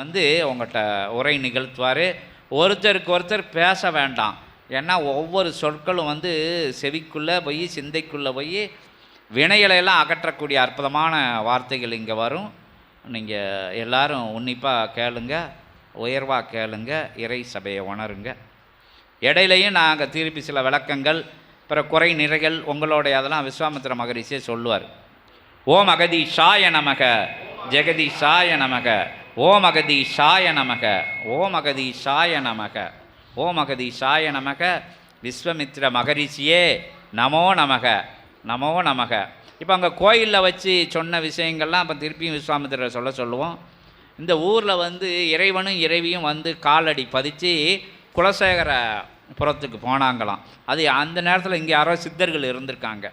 வந்து உங்கள்கிட்ட உரை நிகழ்த்துவார். ஒருத்தருக்கு ஒருத்தர் பேச வேண்டாம். ஏன்னா ஒவ்வொரு சொற்களும் வந்து செவிக்குள்ளே போய் சிந்தைக்குள்ளே போய் வினைகளையெல்லாம் அகற்றக்கூடிய அற்புதமான வார்த்தைகள் இங்கே வரும். நீங்கள் எல்லாரும் உன்னிப்பாக கேளுங்க உயர்வாக கேளுங்க இறை சபையை உணருங்க. இடையிலையும் நாங்கள் திருப்பி சில விளக்கங்கள் பிற குறை நிறைகள் உங்களுடைய அதெல்லாம் விஸ்வாமித்திர மகரிஷியே சொல்லுவார். ஓம் அகதி ஷாய நமக ஜெகதி ஷாய நமக ஓம் அகதி ஷாய நமக ஓம் அகதி ஷாய நமக ஓம் அகதி ஷாய நமக விஸ்வமித்ர மகரிஷியே நமோ நமக நமோ நமக. இப்போ அங்கே கோயிலில் வச்சு சொன்ன விஷயங்கள்லாம் இப்போ திருப்பியும் விஸ்வாமித்திரரை சொல்ல சொல்லுவோம். இந்த ஊரில் வந்து இறைவனும் இறைவியும் வந்து காலடி பதித்து குலசேகர புறத்துக்கு போனாங்களாம். அது அந்த நேரத்தில் இங்கே யாரோ சித்தர்கள் இருந்திருக்காங்க.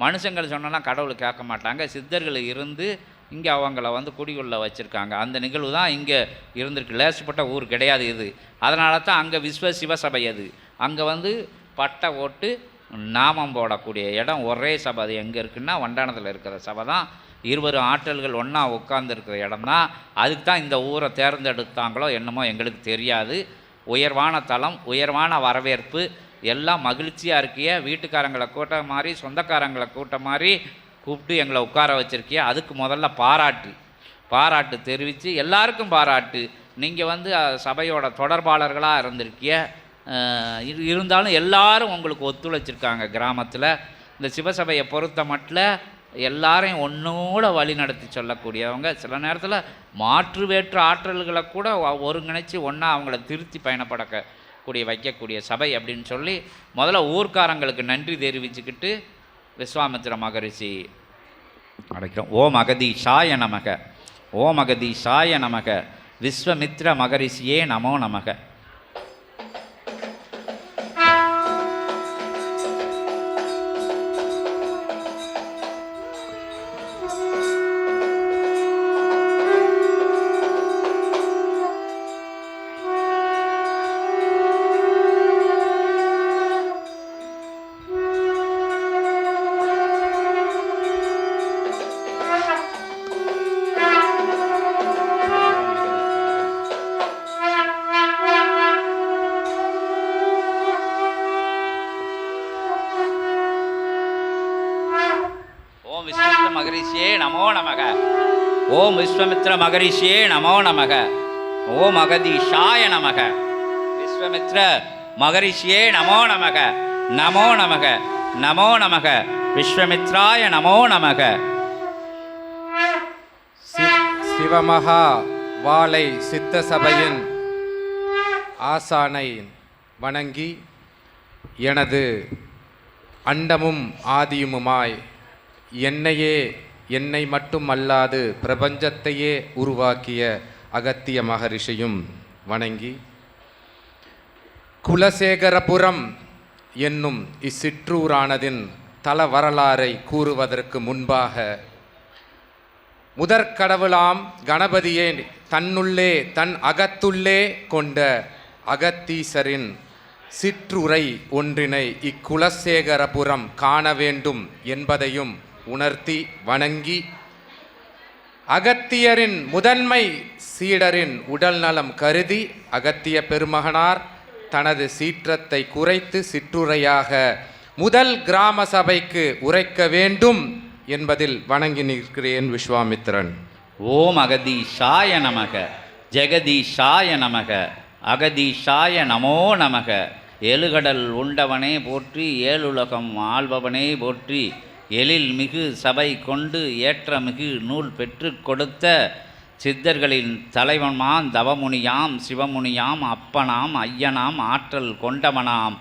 மனுஷங்கள் சொன்னலாம் கடவுள் கேட்க மாட்டாங்க. சித்தர்கள் இருந்து இங்கே அவங்கள வந்து குடியுள்ள வச்சுருக்காங்க. அந்த நிகழ்வு தான் இங்கே இருந்திருக்கு. லேசுப்பட்ட ஊர் கிடையாது இது. அதனால தான் அங்கே விஸ்வ சிவசபை அது. அங்கே வந்து பட்டை ஓட்டு நாமம் போடக்கூடிய இடம் ஒரே சபை. அது எங்கே இருக்குன்னா வண்டானத்தில் இருக்கிற சபை தான். இருவரும் ஆற்றல்கள் ஒன்றா உட்கார்ந்துருக்கிற இடம் தான். அதுக்கு தான் இந்த ஊரை தேர்ந்தெடுத்தாங்களோ என்னமோ எங்களுக்கு தெரியாது. உயர்வான தளம் உயர்வான வரவேற்பு எல்லாம் மகிழ்ச்சியாக இருக்கிய. வீட்டுக்காரங்களை கூட்ட மாதிரி சொந்தக்காரங்களை கூட்ட மாதிரி கூப்பிட்டு எங்களை உட்கார வச்சுருக்கியா? அதுக்கு முதல்ல பாராட்டு. பாராட்டு தெரிவித்து எல்லாருக்கும் பாராட்டு. நீங்கள் வந்து சபையோட தொடர்பாளர்களாக இருந்திருக்கிய இரு இருந்தாலும் எல்லாரும் உங்களுக்கு ஒத்துழைச்சிருக்காங்க கிராமத்தில். இந்த சிவசபையை பொறுத்த மட்டில் எல்லாரையும் ஒன்னோட வழி நடத்தி சொல்லக்கூடியவங்க. சில நேரத்தில் மாற்று வேற்று ஆற்றல்களை கூட ஒருங்கிணைச்சி ஒன்றா அவங்கள திருத்தி பயணப்படக்கூடிய வைக்கக்கூடிய சபை அப்படின்னு சொல்லி முதல்ல ஊர்க்காரங்களுக்கு நன்றி தெரிவிச்சுக்கிட்டு விஸ்வாமித்திர மகரிஷி அடைக்கிறோம். ஓம் அகதி நமக. ஓம் அகதி நமக. விஸ்வமித்ர மகரிஷியே நமோ நமக. விஸ்வாமித்ர மகரிஷியே நமோ நமக. ஓம் அகதீஷாய நமக. விஸ்வமித்ர மகரிஷியே நமோ நமக. நமோ நமக. நமோ நமக. விஸ்வமித்ராய நமோ நமக. சிவமகா வாளை சித்த சபையின் ஆசானை வணங்கி எனது அண்டமும் ஆதியுமுமாய் என்னையே என்னை மட்டும் அல்லாது பிரபஞ்சத்தையே உருவாக்கிய அகத்திய மகரிஷியும் வணங்கி குலசேகரபுரம் என்னும் இச்சிற்றூரானதின் தல வரலாறை கூறுவதற்கு முன்பாக முதற்கடவுளாம் கணபதியே தன்னுள்ளே தன் அகத்துள்ளே கொண்ட அகத்தீசரின் சிற்றுரை ஒன்றினை இக்குலசேகரபுரம் காண வேண்டும் என்பதையும் உணர்த்தி வணங்கி அகத்தியரின் முதன்மை சீடரின் உடல் நலம் கருதி அகத்திய பெருமகனார் தனது சீற்றத்தை குறைத்து சிற்றுரையாக முதல் கிராம சபைக்கு உரைக்க வேண்டும் என்பதில் வணங்கி நிற்கிறேன் விஸ்வாமித்திரன் ஓம் அகதீஷாய நமக ஜெகதீஷாய நமக அகதீஷாய நமோ நமக. எழுகடல் உண்டவனே போற்றி ஏழுலகம் ஆள்பவனே போற்றி. எழில் மிகு சபை கொண்டு ஏற்ற மிகு நூல் பெற்று கொடுத்த சித்தர்களின் தலைவனாம் தவமுனியாம் சிவமுனியாம் அப்பனாம் ஐயனாம் ஆற்றல் கொண்டவனாம்.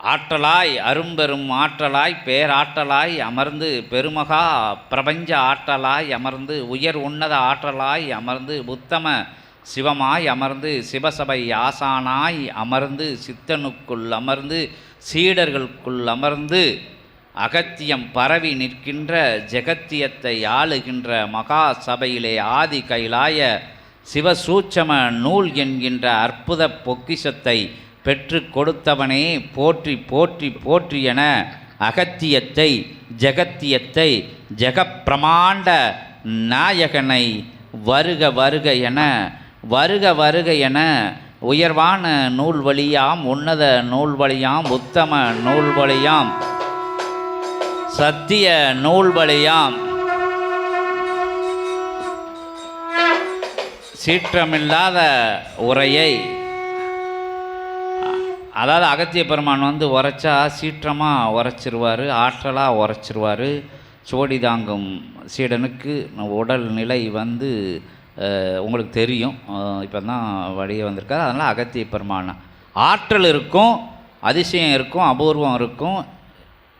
ஆற்றலாய் அரும்பெரும் ஆற்றலாய் பேராற்றலாய் அமர்ந்து பெருமகா பிரபஞ்ச ஆற்றலாய் அமர்ந்து உயர் உன்னத ஆற்றலாய் அமர்ந்து உத்தம சிவமாய் அமர்ந்து சிவசபை ஆசானாய் அமர்ந்து சித்தனுக்குள் அமர்ந்து சீடர்களுக்குள் அமர்ந்து அகத்தியம் பரவி நிற்கின்ற ஜெகத்தியத்தை ஆளுகின்ற மகா சபையிலே ஆதி கைலாய சிவசூட்சம நூல் என்கின்ற அற்புத பொக்கிஷத்தை பெற்று கொடுத்தவனே போற்றி போற்றி போற்றி என அகத்தியத்தை ஜெகத்தியத்தை ஜெகப்பிரமாண்ட நாயகனை வருக வருக என வருக வருக என உயர்வான நூல் வழியாம் உன்னத நூல் வழியாம் உத்தம நூல் வழியாம் சத்திய நூல் வழியாம் சீற்றமில்லாத உரையை. அதாவது அகத்திய பெருமான் வந்து உரைச்சா சீற்றமாக உரைச்சிருவார் ஆற்றலாக உரைச்சிருவார். சோடி தாங்கும் சீடனுக்கு உடல் நிலை வந்து உங்களுக்கு தெரியும். இப்போ தான் வழியே வந்திருக்காரு. அதனால் அகத்திய பெருமான் ஆற்றல் இருக்கும் அதிசயம் இருக்கும் அபூர்வம் இருக்கும்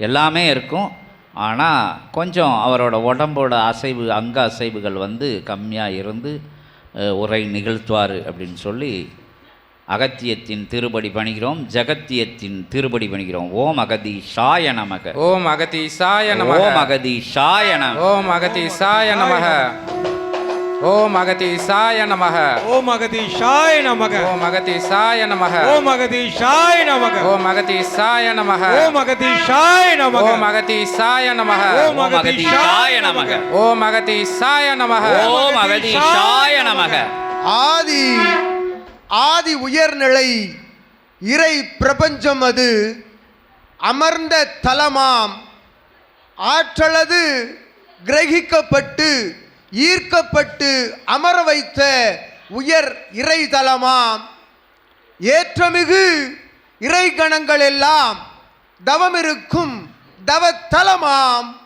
எல்லாமே இருக்கும். ஆனால் கொஞ்சம் அவரோட உடம்போட அசைவு அங்க அசைவுகள் வந்து கம்மியாக இருந்து உரை நிகழ்த்துவார் அப்படின்னு சொல்லி அகத்தியத்தின் திருப்படி பணிகிறோம் ஜகத்தியத்தின் திருப்படி பணிகிறோம். ஓம் அகதீஷாய நமக. ஓம் அகதீசாய நமக. ஓம் அகதீஷாய நம. ஓம் அகதீசாய நமக. ஓம் அகதீசாய நமக ஓம் அகதீஷாய நமக ஓம் அகதீசாய நமக ஓம் அகதீஷாய நமக ஓம் அகதீசாய நமக ஓம் அகதீஷாய நமக ஓம் அகதீசாய நமக ஓம் அகதீஷாய நமக ஓம் அகதீசாய நமக ஓம் அகதீஷாய நமக ஆதி ஆதி உயர்நிலை இறை பிரபஞ்சம் அது அமர்ந்த தலமாம் ஆற்றலது கிரகிக்கப்பட்டு ஈர்க்கப்பட்டு அமர வைத்த உயர் இறை தலமாம் ஏற்றமிகு இறை கணங்கள் எல்லாம் தவமிருக்கும் தவத்தலமாம்.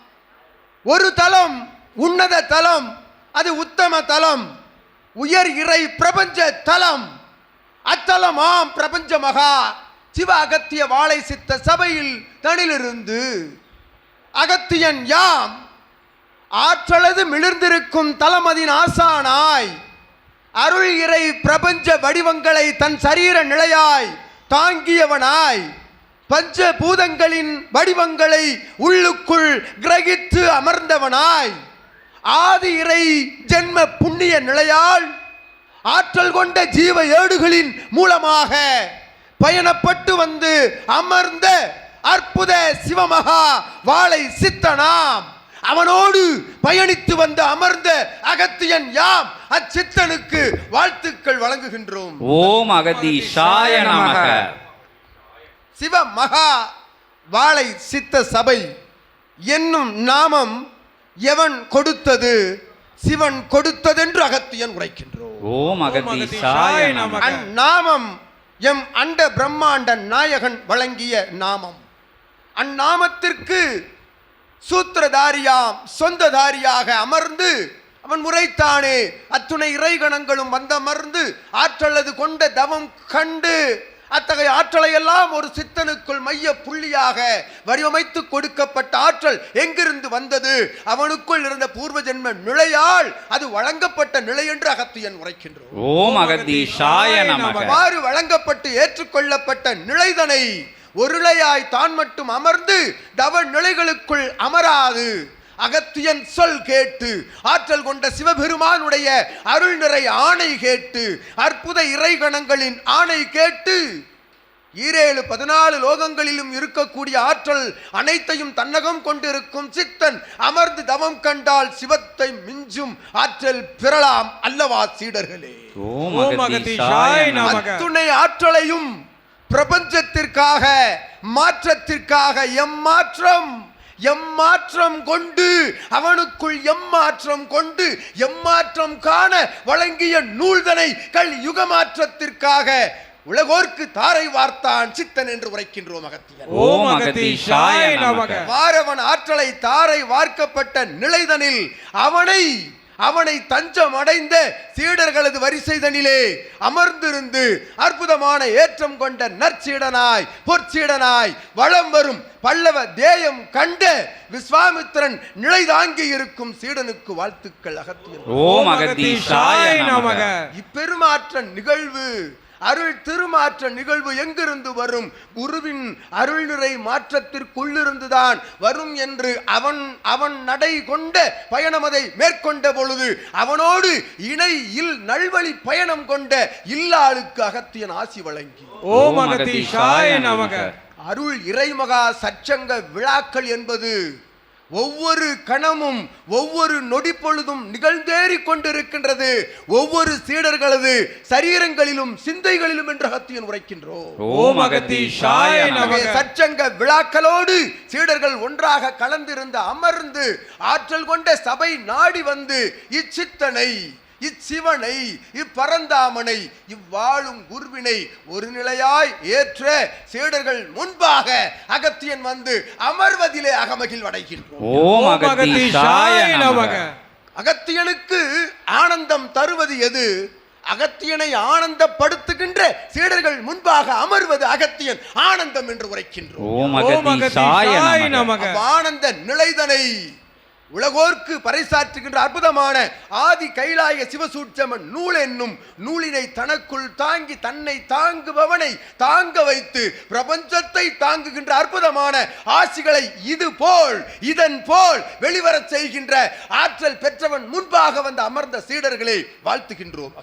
ஒரு தலம் உன்னத தலம் அது உத்தம தலம். உயர் இறை பிரபஞ்ச தலம் அத்தலமாம் பிரபஞ்ச மகா. சிவ அகத்திய வாழை சித்த சபையில் தனிலிருந்து அகத்தியன் யாம்? ஆற்றலது மிளிர்ந்திருக்கும் தலமதின் ஆசானாய். அருள் இறை பிரபஞ்ச வடிவங்களை தன் சரீர நிலையாய் தாங்கியவனாய். பஞ்ச பூதங்களின் வடிவங்களை உள்ளுக்குள் கிரகித்து அமர்ந்தவனாய். ஆதி இறை ஜென்ம புண்ணிய நிலையால் ஆற்றல் கொண்ட ஜீவ ஏடுகளின் மூலமாக பயணப்பட்டு வந்து அமர்ந்த அற்புத சிவமகா வாளை சித்தனாம். அவனோடு பயணித்து வந்து அமர்ந்த அகத்தியன் யாம்? அச்சித்தனுக்கு வாழ்த்துக்கள் வழங்குகின்றோம். ஓம் நமக. சிவ மகா வாளை சித்த சபை. என்னும் நாமம் எவன் கொடுத்தது? சிவன் கொடுத்ததென்று அகத்தியன் உரைக்கின்றோம். ஓம் நமக. அந்நாமம் எம் அண்ட பிரம்மாண்ட நாயகன் வழங்கிய நாமம். அந்நாமத்திற்கு சூத்திரதாரியாம் சொந்ததாரியாக அமர்ந்து அவன் முறைத்தானே. அத்துணை இறைகணங்களும் வந்தமர்ந்து ஆற்றலது கொண்ட தவம் கண்டு அத்தகைய ஆற்றலை எல்லாம் ஒரு சித்தனுக்குள் மைய புள்ளியாக வடிவமைத்து கொடுக்கப்பட்ட ஆற்றல் எங்கிருந்து வந்தது? அவனுக்குள் இருந்த பூர்வ ஜென்ம நிலையால் அது வழங்கப்பட்ட நிலை என்று அகத்தியன் உரைக்கின்றோம் ஓம் அகதீஷாய நமக. வழங்கப்பட்டு ஏற்றுக்கொள்ளப்பட்ட நிலைதனை ஒருளையாய் தான் மட்டும் அமர்ந்து தவ நிலைகளுக்குள் அமராது. அகத்தியன் சொல் கேட்டு ஆற்றல் கொண்ட சிவபெருமானுடைய அருள் நிறை ஆணை கேட்டு அற்புத இறைகணங்களின் ஆணை கேட்டு ஈரேழு பதினாலு லோகங்களிலும் இருக்கக்கூடிய ஆற்றல் அனைத்தையும் தன்னகம் கொண்டிருக்கும் சித்தன் அமர்ந்து தவம் கண்டால் சிவத்தை மிஞ்சும் ஆற்றல் பெறலாம் அல்லவா சீடர்களே. அத்துணை ஆற்றலையும் பிரபஞ்சத்திற்காக மாற்றத்திற்காக எம்மாற்றம் எம்மாற்றம் கொண்டு அவனுக்குள் எம்மாற்றம் கொண்டு எம்மாற்றம் காண வழங்கிய நூல்தனை கல் யுகமாற்றத்திற்காக உலகோர்க்கு தாரை வார்த்தான் சித்தன் என்று உரைக்கின்றோம் அகத்தியன் வாரவன் ஆற்றலை தாரை வார்க்கப்பட்ட நிலைதனில் அவனை அவனை தஞ்சம் அடைந்த சீடர்களது வரிசைதனிலே அமர்ந்திருந்து அற்புதமான ஏற்றம் கொண்ட நற்சீடனாய் பொற்சீடனாய் வளம் வரும் பல்லவ தேயம் கண்ட விஸ்வாமித்திரன் நிலை தாங்கி இருக்கும் சீடனுக்கு வாழ்த்துக்கள் அகத்தியன் ஓம் அகதீஷாய நமக. இப்பெருமாற்ற நிகழ்வு அருள் திருமாற்ற நிகழ்வு எங்கிருந்து வரும்? குருவின் அருள் நிறை மாற்றத்திற்குள்ளிருந்துதான் வரும் என்று அவன் அவன் நடை கொண்ட பயணமதை மேற்கொண்ட பொழுது அவனோடு இணை இல் நல்வழி பயணம் கொண்ட இல்லாளுக்கு அகத்தியன் ஆசி வழங்கி. ஓம் நமக. அருள் இறைமகா சச்சங்க விழாக்கள் என்பது ஒவ்வொரு கணமும் ஒவ்வொரு நொடி பொழுதும் நிகழ்ந்தேறிக் கொண்டிருக்கின்றது. ஒவ்வொரு சீடர்களது சரீரங்களிலும் சிந்தைகளிலும் என்று அகத்தியன் உரைக்கின்றோம். ஓம் எனவே சச்சங்க விழாக்களோடு சீடர்கள் ஒன்றாக கலந்திருந்து அமர்ந்து ஆற்றல் கொண்ட சபை நாடி வந்து இச்சித்தனை இச்சிவனை இப்பரந்தாமனை இவ்வாழும் குருவினை ஒரு நிலையாய் ஏற்ற சீடர்கள் முன்பாக அகத்தியன் வந்து அமர்வதிலே அகமகில் நமக. அகத்தியனுக்கு ஆனந்தம் தருவது எது? அகத்தியனை ஆனந்தப்படுத்துகின்ற சீடர்கள் முன்பாக அமர்வது அகத்தியன் ஆனந்தம் என்று உரைக்கின்றோம். ஆனந்த நிலைதனை உலகோர்க்கு பறைசாற்றுகின்ற அற்புதமான ஆதி கைலாய சிவசூட்சமன் நூல் என்னும் நூலினை தனக்குள் தாங்கி தன்னை தாங்குபவனை தாங்க வைத்து பிரபஞ்சத்தை தாங்குகின்ற அற்புதமான ஆசிகளை இது போல் இதன் போல் வெளிவரச் செய்கின்ற ஆற்றல் பெற்றவன் முன்பாக வந்து அமர்ந்த சீடர்களை வாழ்த்துகின்றோம்.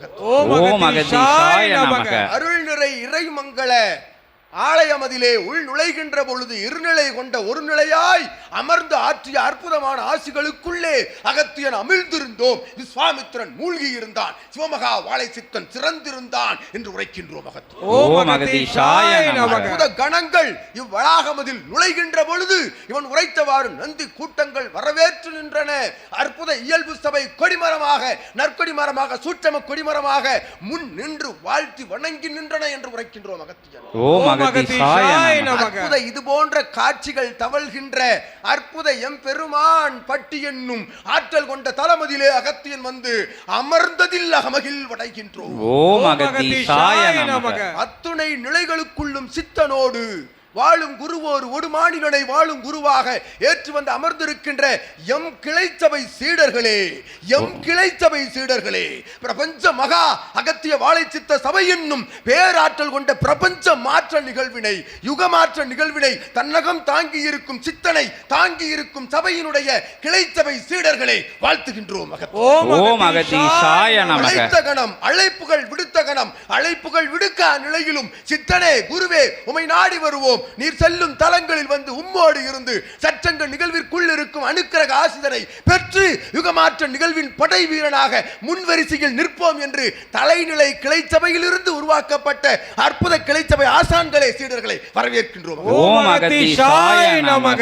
அருள் நிறை இறைமங்கள. ஆலயமதிலே உள் நுழைகின்ற பொழுது இருநிலை கொண்ட ஒரு நிலையாய் அமர்ந்து ஆற்றிய அற்புதமான ஆசிகளுக்குள்ளே அகத்தியன் அமிழ்ந்திருந்தோம். விஸ்வாமித்திரன் மூழ்கி இருந்தான் சிவமகா வாழை சித்தன் சிறந்திருந்தான் என்று உரைக்கின்றோம் அற்புத கணங்கள் இவ்வளாகமதில் நுழைகின்ற பொழுது இவன் உரைத்தவாறு நந்தி கூட்டங்கள் வரவேற்று நின்றன. அற்புத இயல்பு சபை கொடிமரமாக நற்கொடி மரமாக சூட்சம கொடிமரமாக முன் நின்று வாழ்த்தி வணங்கி நின்றன என்று உரைக்கின்றோம் அகத்தியன் அற்புத இது போன்ற காட்சிகள் தவழ்கின்ற அற்புத எம்பெருமான் பட்டி என்னும் ஆற்றல் கொண்ட தலமதிலே அகத்தியன் வந்து அமர்ந்ததில் அகமகில் வடைகின்றோம் அத்துணை நிலைகளுக்குள்ளும் சித்தனோடு வாழும் குருவோர் ஒரு மாநிலனை வாழும் குருவாக ஏற்று வந்து அமர்ந்திருக்கின்ற எம் கிளைச்சபை சீடர்களே எம் கிளைச்சபை சீடர்களே பிரபஞ்ச மகா அகத்திய வாழை சித்த சபை என்னும் பேராற்றல் கொண்ட பிரபஞ்ச மாற்ற நிகழ்வினை யுகமாற்ற நிகழ்வினை தன்னகம் தாங்கி இருக்கும் சித்தனை தாங்கி இருக்கும் சபையினுடைய கிளைச்சபை சீடர்களே வாழ்த்துகின்றோம் அழைத்த கணம் அழைப்புகள் விடுத்த கணம் அழைப்புகள் விடுக்க நிலையிலும் சித்தனே குருவே உமை நாடி வருவோம். நீர் செல்லும் தலங்களில் வந்து உம்மோடு இருந்து சற்றங்க நிகழ்விற்குள் இருக்கும் அனுக்கிரக ஆசிதனை பெற்று யுகமாற்ற நிகழ்வின் படை வீரனாக முன்வரிசையில் நிற்போம் என்று தலைநிலை கிளைச்சபையிலிருந்து உருவாக்கப்பட்ட அற்புத கிளைச்சபை ஆசான்களே சீடர்களை வரவேற்கின்றோம்.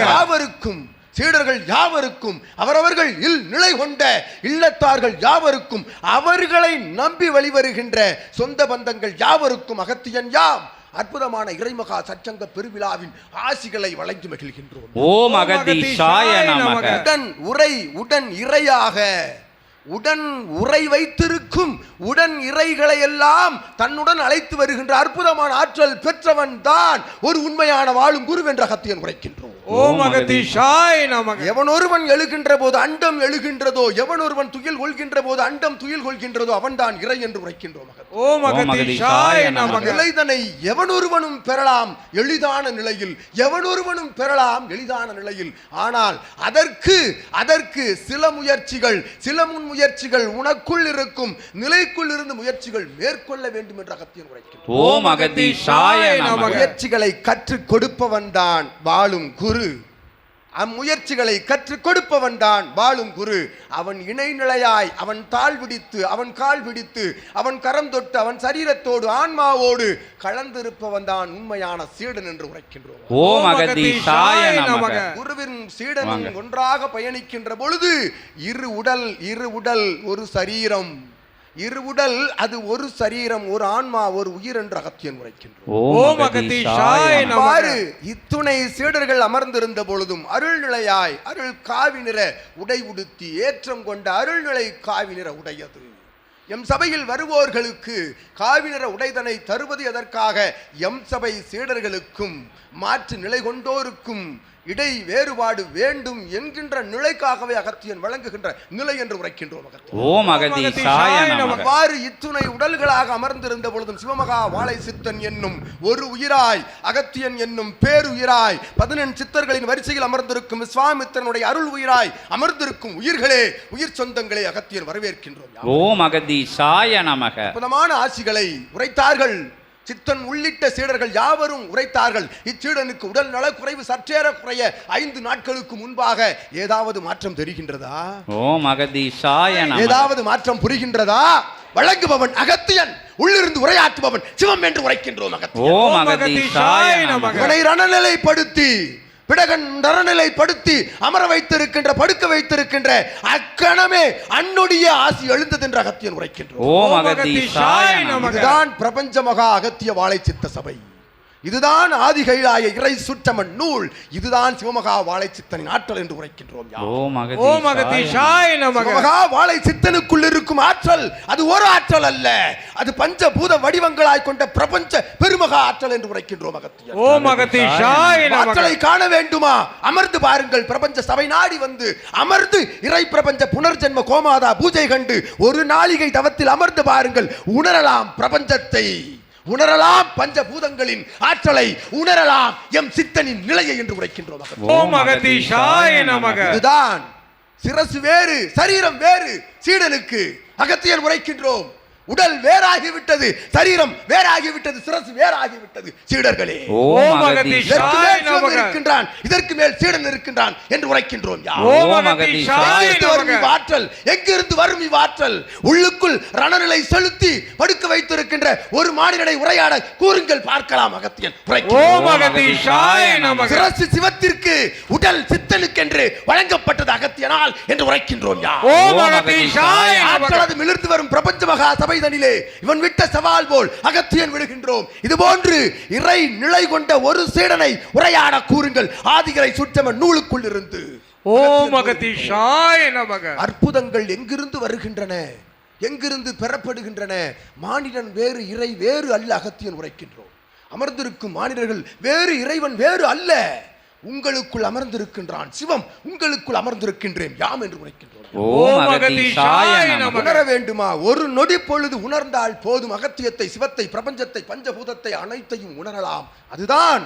யாவருக்கும் சீடர்கள் யாவருக்கும் அவரவர்கள் இல் நிலை கொண்ட இல்லத்தார்கள் யாவருக்கும் அவர்களை நம்பி வழிவருகின்ற சொந்த பந்தங்கள் யாவருக்கும் அகத்தியன் யாம். அற்புதமான இறைமகா சச்சங்க பெருவிழாவின் ஆசிகளை வழங்கி மகிழ்கின்றோம். ஓம் அகதீஷாய நமக. உடன் உரை உடன் இறையாக உடன் உரை வைத்திருக்கும் உடன் இறைகளை எல்லாம் தன்னுடன் அழைத்து வருகின்ற அற்புதமான ஆற்றல் பெற்றவன் தான். ஒரு உண்மையான வாழும் குருவென்ற அகத்தியன் உரைக்கின்றோம். ஓம் அகதீஷாய நமக. எவன் ஒருவன் எழுகின்ற போது அண்டம் எழுகின்றதோ எவன் ஒருவன் துயில் கொள்கின்ற போது அண்டம் துயில் கொள்கின்றதோ அவன்தான் இறை என்று உரைக்கின்றோம் மகன். ஓம் அகதீஷாய நமக. நிலைதனை எவன் ஒருவனும் பெறலாம் எளிதான நிலையில் எவன் ஒருவனும் பெறலாம் எளிதான நிலையில். ஆனால் அதற்கு அதற்கு சில முயற்சிகள் சில முன் முயற்சிகள் உனக்குள் இருக்கும். நிலைக்குள் இருந்து முயற்சிகள் மேற்கொள்ள வேண்டும் என்ற அகத்தியன் ஓம் நமக. முயற்சிகளை கற்றுக் கொடுப்பவன் தான் வாழும் குரு. அம்முயற்சிகளை கற்றுக் கொடுப்பவன் தான் வாழும் குரு. அவன் இணைநிலையாய் அவன் தாழ் பிடித்து அவன் கால் பிடித்து அவன் கரம் தொட்டு அவன் சரீரத்தோடு ஆன்மாவோடு கலந்திருப்பவன் தான் உண்மையான சீடன் என்று உரைக்கின்றோம். குருவின் சீடனும் வாங்க. ஒன்றாக பயணிக்கின்ற பொழுது இரு உடல் இரு உடல் ஒரு சரீரம் இரு உடல் அது ஒரு சரீரம் ஒரு ஆன்மா ஒரு உயிர் என்று அகத்தியன் அவ்வாறு இத்துணை சீடர்கள் அமர்ந்திருந்த பொழுதும் அருள்நிலையாய் அருள் காவி நிற உடை உடுத்தி ஏற்றம் கொண்ட அருள்நிலை காவி நிற உடையது. எம் சபையில் வருவோர்களுக்கு காவி நிற உடைதனை தருவது எதற்காக? எம் சபை சீடர்களுக்கும் மாற்று நிலை கொண்டோருக்கும் இடை வேறுபாடு வேண்டும் என்கின்ற நிலைக்காகவே அகத்தியன் வழங்குகின்ற நிலை என்று உரைக்கின்றோம் அவ்வாறு இத்துணை உடல்களாக அமர்ந்திருந்த பொழுதும் சிவமகா வாழை சித்தன் என்னும் ஒரு உயிராய் அகத்தியன் என்னும் பேருயிராய் பதினெண் சித்தர்களின் வரிசையில் அமர்ந்திருக்கும் விஸ்வாமித்திரனுடைய அருள் உயிராய் அமர்ந்திருக்கும் உயிர்களே உயிர் சொந்தங்களே அகத்தியன் வரவேற்கின்றோம். ஓம் அகதீஷாய நமக. அற்புதமான ஆசிகளை உரைத்தார்கள். சித்தன் உள்ளிட்ட சீடர்கள் யாவரும் உரைத்தார்கள். இச்சீடனுக்கு உடல் நலக்குறைவு சற்றேற குறைய ஐந்து நாட்களுக்கு முன்பாக ஏதாவது மாற்றம் தெரிகின்றதா? ஓம் அகதீஷாய நமக. ஏதாவது மாற்றம் புரிகின்றதா? வழங்குபவன் அகத்தியன் உள்ளிருந்து உரையாற்றுபவன் சிவம் என்று உரைக்கின்றோம் அகத்தியன். நமக. இவனை ரணநிலைப்படுத்தி பிடகன் நரநிலைப்படுத்தி அமர வைத்திருக்கின்ற படுக்க வைத்திருக்கின்ற அக்கணமே அன்னுடைய ஆசி எழுந்தது என்று அகத்தியன் உரைக்கின்றோம். இதுதான் பிரபஞ்ச மகா அகத்திய வாழை சித்த சபை. இதுதான் ஆதி கைலாய இறை சுற்றமன் நூல். இதுதான் சிவமகா வாழை சித்தனின் ஆற்றல் என்று உரைக்கின்றோம் சிவமகா வாழை சித்தனுக்குள் இருக்கும் ஆற்றல் அது ஒரு ஆற்றல் அல்ல. அது பஞ்சபூத வடிவங்களாய் கொண்ட பிரபஞ்ச பெருமகா ஆற்றல் என்று உரைக்கின்றோம் அகத்தியன் ஓம் அகதீஷாய நமக. ஆற்றலை காண வேண்டுமா? அமர்ந்து பாருங்கள் பிரபஞ்ச சபை நாடி வந்து அமர்ந்து இறை பிரபஞ்ச புனர்ஜென்ம கோமாதா பூஜை கண்டு ஒரு நாளிகை தவத்தில் அமர்ந்து பாருங்கள் உணரலாம் பிரபஞ்சத்தை. உணரலாம் பஞ்சபூதங்களின் ஆற்றலை உணரலாம் எம் சித்தனின் நிலையை என்று உரைக்கின்றோம். ஓம் அகதீஷாய நமக இதுதான் சிரசு வேறு சரீரம் வேறு சீடனுக்கு அகத்தியன் உரைக்கின்றோம் உடல் வேறாகிவிட்டது சரீரம் வேறாகிவிட்டது சிரசு வேறாகிவிட்டது. சீடர்களே. இருக்கின்றான் இதற்கு மேல் சீடன் இருக்கின்றான் என்று உரைக்கின்றோம் யார்? ஓம் ஓம் அகதீஷாய எங்கிருந்து வரும் நமக. இவ்வாற்றல் எங்கிருந்து வரும் இவ்வாற்றல் உள்ளுக்குள் ரணநிலை செலுத்தி படுக்க வைத்திருக்கின்ற ஒரு மாநிலனை உரையாட கூறுங்கள் பார்க்கலாம் அகத்தியன். சிரசு சிவத்திற்கு உடல் சித்தனுக்கென்று வழங்கப்பட்டது அகத்தியனால் என்று உரைக்கின்றோம் யார்? ஆற்றல் அது மிளிர்ந்து வரும் பிரபஞ்ச மகா சபைதனிலே இவன் விட்ட சவால் போல் அகத்தியன் விடுகின்றோம். இது போன்று இறை நிலை கொண்ட ஒரு சீடனை உரையாட கூறுங்கள். ஆதிகரை சுற்றம நூலுக்குள் இருந்து ஓம் நமக. அற்புதங்கள் எங்கிருந்து வருகின்றன? எங்கிருந்து பெறப்படுகின்றன? மானிடன் வேறு இறை வேறு அல்ல அகத்தியன் உரைக்கின்றோம். அமர்ந்திருக்கும் மானிடர்கள் வேறு இறைவன் வேறு அல்ல. உங்களுக்குள் அமர்ந்திருக்கின்றான் சிவம் உங்களுக்குள் அமர்ந்திருக்கின்றேன் யாம் என்று உரைக்கின்றோம். உணர வேண்டுமா? ஒரு நொடி பொழுது உணர்ந்தால் போதும் அகத்தியத்தை சிவத்தை பிரபஞ்சத்தை பஞ்சபூதத்தை அனைத்தையும் உணரலாம். அதுதான்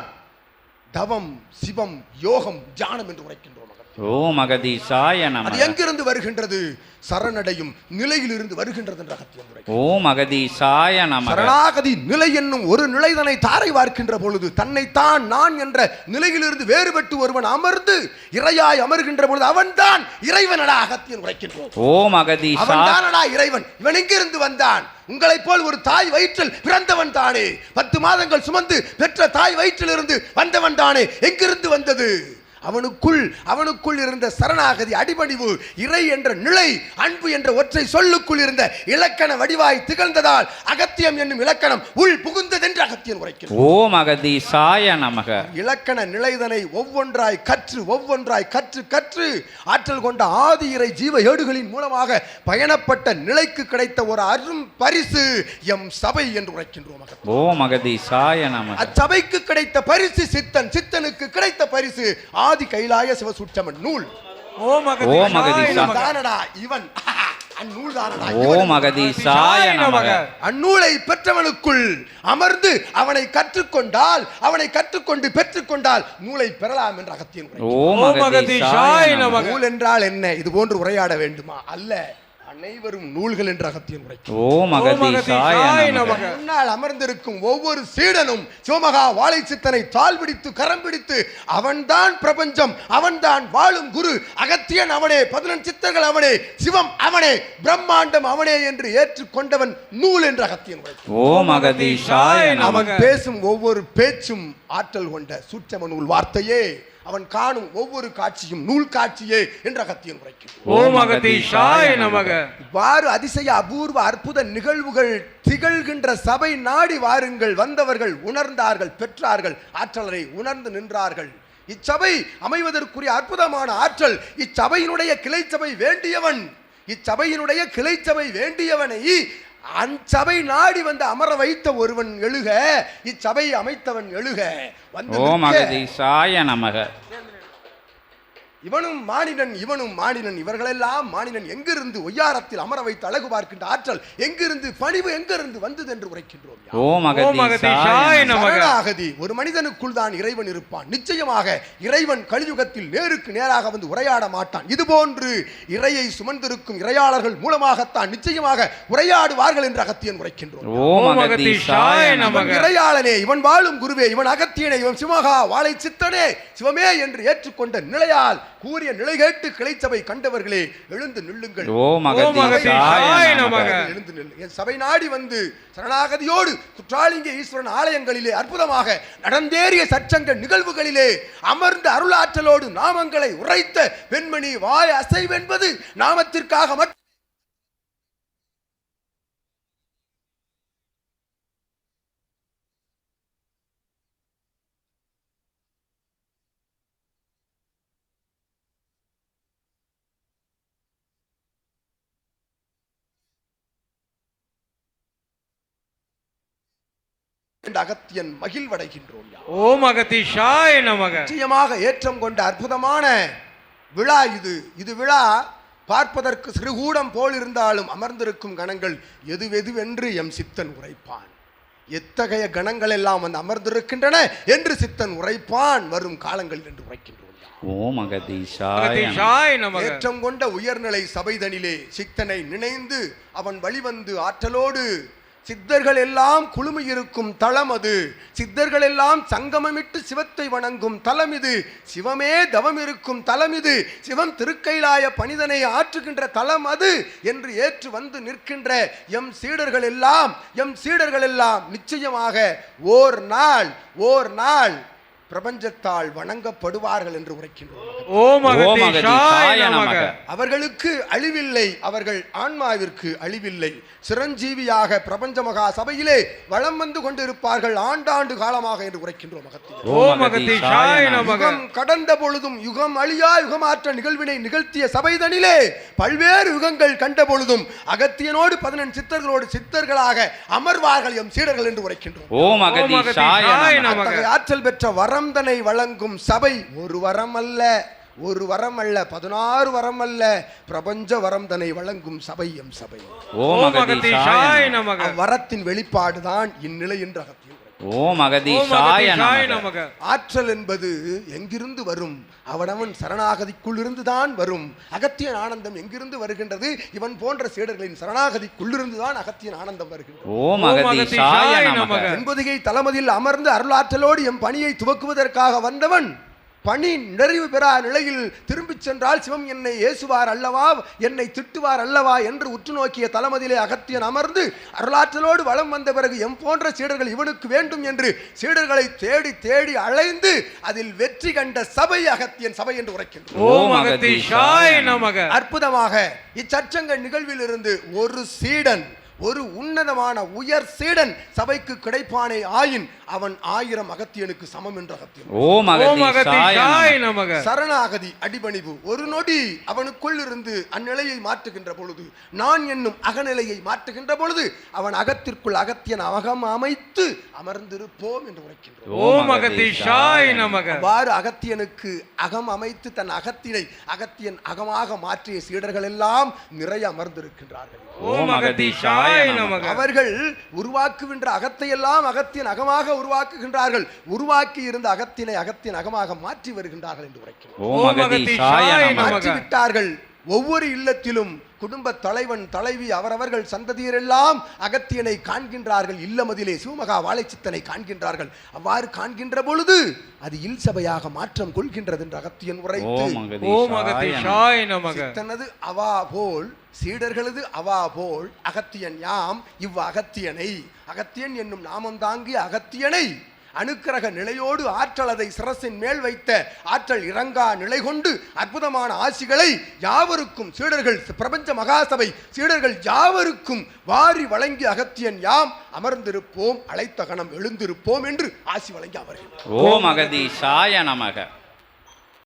தவம் சிவம் யோகம் தியானம் என்று உரைக்கின்றோம். ஓம் அகதீஷாய அது நமக. எங்கிருந்து வருகின்றது? சரணடையும் நிலையிலிருந்து வருகின்றது என்ற அகத்தியன் உரை ஓம் அகதீஷாய நமக. சரணாகதி நிலை என்னும் ஒரு நிலைதனை தாரை வார்க்கின்ற பொழுது தன்னைத்தான் நான் என்ற நிலையிலிருந்து வேறுபட்டு ஒருவன் அமர்ந்து இறையாய் அமர்கின்ற பொழுது அவன்தான் இறைவனடா அகத்தியன் உரைக்கின்றோம். ஓம் அகதீஷா அவன் தானடா இறைவன். இவன் எங்கிருந்து வந்தான்? உங்களைப் போல் ஒரு தாய் வயிற்றில் பிறந்தவன் தானே. பத்து மாதங்கள் சுமந்து பெற்ற தாய் வயிற்றிலிருந்து வந்தவன் தானே. எங்கிருந்து வந்தது? அவனுக்குள் அவனுக்குள் இருந்த சரணாகதி அடிபணிவு இறை என்ற நிலை அன்பு என்ற ஒற்றை சொல்லுக்குள் இருந்த இலக்கண வடிவாய் திகழ்ந்ததால் அகத்தியம் என்னும் இலக்கணம் உள் புகுந்ததென்று அகத்தியன் உரைக்கிறார். ஓம் அகதீஷாய நமக. இலக்கண நிலைதனை ஒவ்வொன்றாய் கற்று ஒவ்வொன்றாய் கற்று கற்று ஆற்றல் கொண்ட ஆதி இறை ஜீவ ஏடுகளின் மூலமாக பயணப்பட்ட நிலைக்கு கிடைத்த ஒரு அரும் பரிசு எம் சபை என்று உரைக்கின்றோம். ஓம் அகதீஷாய நமக. அச்சபைக்கு கிடைத்த பரிசு சித்தன் சித்தனுக்கு கிடைத்த பரிசு ஆதி கைலாய சிவசுற்றமன் நூல். ஓம் தானடா இவன். அந்நூல் பெற்றவனுக்குள் அமர்ந்து அவனை கற்றுக்கொண்டால் அவனை கற்றுக்கொண்டு பெற்றுக்கொண்டால் நூலை பெறலாம் என்ற அகத்தியன். நூல் என்றால் என்ன? இது போன்று உரையாட வேண்டுமா? அல்ல. அனைவரும் நூல்கள் என்ற அகத்தியன் உரை ஓம் அகதீஷாய நமக. முன்னால் அமர்ந்திருக்கும் ஒவ்வொரு சீடனும் சிவமகா வாழை சித்தனை தாள் பிடித்து கரம் பிடித்து அவன்தான் பிரபஞ்சம் அவன்தான் வாழும் குரு அகத்தியன் அவனே பதினெண் சித்தர்கள் அவனே சிவம் அவனே பிரம்மாண்டம் அவனே என்று ஏற்றுக்கொண்டவன் நூல் என்ற அகத்தியன் உரை. ஓம் அகதீஷாய நமக அவன் பேசும் ஒவ்வொரு பேச்சும் ஆற்றல் கொண்ட சூட்சம நூல் வார்த்தையே அவன் காணும் ஒவ்வொரு காட்சியும் நூல் காட்சியே என்ற அகத்தியன் உரைக்கும் ஓம் அகதீஷாய நமக. இவ்வாறு அதிசய அபூர்வ அற்புத நிகழ்வுகள் திகழ்கின்ற சபை நாடி வாருங்கள். வந்தவர்கள் உணர்ந்தார்கள் பெற்றார்கள் ஆற்றலரை உணர்ந்து நின்றார்கள். இச்சபை அமைவதற்குரிய அற்புதமான ஆற்றல் இச்சபையினுடைய கிளைச்சபை வேண்டியவன். இச்சபையினுடைய கிளைச்சபை வேண்டியவனை அச்சபை நாடி வந்து அமர வைத்த ஒருவன் எழுக இச்சபை அமைத்தவன் எழுக வந்து. அகதீஷாய நமக இவனும் மானிடன் இவனும் மானிடன். இவர்களெல்லாம் மானிடன். எங்கிருந்து ஒய்யாரத்தில் அமர வைத்து அழகு பார்க்கின்ற ஆற்றல் எங்கிருந்து பணிவு எங்கிருந்து வந்தது என்று உரைக்கின்றோம் ஒரு மனிதனுக்குள் தான் இறைவன் இருப்பான். நிச்சயமாக இறைவன் கலியுகத்தில் நேருக்கு நேராக வந்து உரையாட மாட்டான். இது போன்று இறையை சுமந்திருக்கும் இறையாளர்கள் மூலமாகத்தான் நிச்சயமாக உரையாடுவார்கள் என்று அகத்தியன் உரைக்கின்றோம். இறையாளனே இவன் வாழும் குருவே இவன் அகத்தியனே இவன் சிவகா வாழை சித்தனே சிவமே என்று ஏற்றுக்கொண்ட நிலையால் கூறிய நிலை கேட்டு கிளைச்சபை கண்டவர்களே எழுந்து நில்லுங்கள். நமக எழுந்து நில் என் சபை நாடி வந்து சரணாகதியோடு குற்றாலிங்க ஈஸ்வரன் ஆலயங்களிலே அற்புதமாக நடந்தேறிய சச்சங்க நிகழ்வுகளிலே அமர்ந்த அருளாற்றலோடு நாமங்களை உரைத்த பெண்மணி வாய் அசைவென்பது நாமத்திற்காக மட்டும் அகத்தியன் மகிழ்வடைகின்றோம் யா. ஓம் அகதீஷாய நமக நிச்சயமாக ஏற்றம் கொண்ட அற்புதமான விழா இது இது விழா பார்ப்பதற்கு சிறுகூடம் போல் இருந்தாலும் அமர்ந்திருக்கும் கணங்கள் எதுவெதுவென்று எம் சித்தன் உரைப்பான் எத்தகைய கணங்கள் எல்லாம் வந்து அமர்ந்திருக்கின்றன என்று சித்தன் உரைப்பான் வரும் காலங்களில் என்று உரைக்கின்றோம். ஓம் ஏற்றம் கொண்ட உயர்நிலை சபைதனிலே சித்தனை நினைந்து அவன் வழிவந்து ஆற்றலோடு சித்தர்கள் எல்லாம் குழுமியிருக்கும் தளம் அது. சித்தர்கள் எல்லாம் சங்கமமிட்டு சிவத்தை வணங்கும் தலம் இது. சிவமே தவம் இருக்கும் தலம் இது. சிவம் திருக்கைலாய பணிதனை ஆற்றுகின்ற தலம் அது என்று ஏற்று வந்து நிற்கின்ற எம் சீடர்கள் எல்லாம் எம் சீடர்கள் எல்லாம் நிச்சயமாக ஓர் நாள் ஓர் நாள் பிரபஞ்சத்தால் வணங்கப்படுவார்கள் என்று உரைக்கின்றோம். அவர்களுக்கு அழிவில்லை அவர்கள் ஆன்மாவிற்கு அழிவில்லை. சிரஞ்சீவியாக பிரபஞ்ச மகா சபையிலே வளம் வந்து கொண்டிருப்பார்கள் ஆண்டாண்டு காலமாக என்று உரைக்கின்றோம் யுகம் கடந்த பொழுதும் யுகம் அழியா யுகமாற்ற நிகழ்வினை நிகழ்த்திய சபைதனிலே பல்வேறு யுகங்கள் கண்ட பொழுதும் அகத்தியனோடு பதினெண் சித்தர்களோடு சித்தர்களாக அமர்வார்கள் எம் சீடர்கள் என்று உரைக்கின்றோம். ஓம் அகதீஷாய அகதீஷாய வரம்தனை வழங்கும் சபை ஒரு வரம் அல்ல ஒரு வரம் அல்ல பதினாறு வரம் அல்ல பிரபஞ்ச வரம் தனை வழங்கும் சபை எம் சபை. அவ்வரத்தின் வெளிப்பாடுதான் இந்நிலை என்று அகத்தியம் உரைக்கிறார். ஓம் அகதீஷாய நமக. ஆற்றல் என்பது எங்கிருந்து வரும்? அவனவன் சரணாகதிக்குள் இருந்துதான் வரும். அகத்தியன் ஆனந்தம் எங்கிருந்து வருகின்றது? இவன் போன்ற சீடர்களின் சரணாகதிக்குள்ளிருந்து தான் அகத்தியன் ஆனந்தம் வருகின்றது. ஓம் அகதீஷாய நமக. என்பதிகை தளமதில் அமர்ந்து அருளாற்றலோடு எம் பணியை துவக்குவதற்காக வந்தவன் பணி நிறைவு பெறா நிலையில் திரும்பிச் சென்றால் சிவம் என்னை ஏசுவார் அல்லவா? என்னை திட்டுவார் அல்லவா? என்று உற்று நோக்கிய தளமதிலே அகத்தியன் அமர்ந்து அருளாற்றலோடு வலம் வந்த பிறகு எம் போன்ற சீடர்கள் இவனுக்கு வேண்டும் என்று சீடர்களை தேடி தேடி அலைந்து அதில் வெற்றி கண்ட சபை அகத்தியன் சபை என்று உரைக்கின்றோம். அற்புதமாக இச்சச்சங்க நிகழ்வில் இருந்து ஒரு சீடன் ஒரு உன்னதமான உயர் சீடன் சபைக்கு கிடைப்பானே ஆயின் அவன் ஆயிரம் அகத்தியனுக்கு சமம் என்ற அகத்தியன் சரணாகதி அடிபணிவு. ஒரு நொடி அவனுக்குள் இருந்து அந்நிலையை மாற்றுகின்ற பொழுது நான் என்னும் அகநிலையை மாற்றுகின்ற பொழுது அவன் அகத்திற்குள் அகத்தியன் அகம் அமைத்து அமர்ந்திருப்போம் என்று உரைக்கின்றோம். ஓம் அகதீஷாய நமக. அவ்வாறு அகத்தியனுக்கு அகம் அமைத்து தன் அகத்தினை அகத்தியன் அகமாக மாற்றிய சீடர்கள் எல்லாம் நிறைய அமர்ந்திருக்கின்றார்கள். ஓம் அகதீஷாய நமக. அவர்கள் உருவாக்குகின்ற அகத்தையெல்லாம் அகத்தியன் அகமாக உருவாக்குகின்றார்கள். உருவாக்கி இருந்த அகத்தினை அகத்தின் அகமாக மாற்றி வருகின்றார்கள் என்று உரைக்கிறோம். மாற்றி விட்டார்கள் ஒவ்வொரு இல்லத்திலும் குடும்ப தலைவன் தலைவி அவரவர்கள் சந்ததியரெல்லாம் அகத்தியனை காண்கின்றார்கள். இல்லமதிலே சிவமகா வாழைச்சித்தனை காண்கின்றார்கள். அவ்வாறு காண்கின்ற பொழுது அது இல் சபையாக மாற்றம் கொள்கின்றது என்று அகத்தியன் உரைத்து. அவா போல் சீடர்களது அவா போல் அகத்தியன் யாம் இவ் அகத்தியனை அகத்தியன் என்னும் நாமம் தாங்கிய அகத்தியனை அனுக்கிரக நிலையோடு ஆற்றல் அதை சிரசின் மேல் வைத்த ஆற்றல் இறங்கா நிலை கொண்டு அற்புதமான ஆசிகளை யாவருக்கும் சீடர்கள் பிரபஞ்ச மகாசபை சீடர்கள் யாவருக்கும் வாரி வழங்கி அகத்தியன் யாம் அமர்ந்திருப்போம் அழைத்த கணம் எழுந்திருப்போம் என்று ஆசி வழங்கி அவர்கள். ஓம் அகதீஷாய நமக.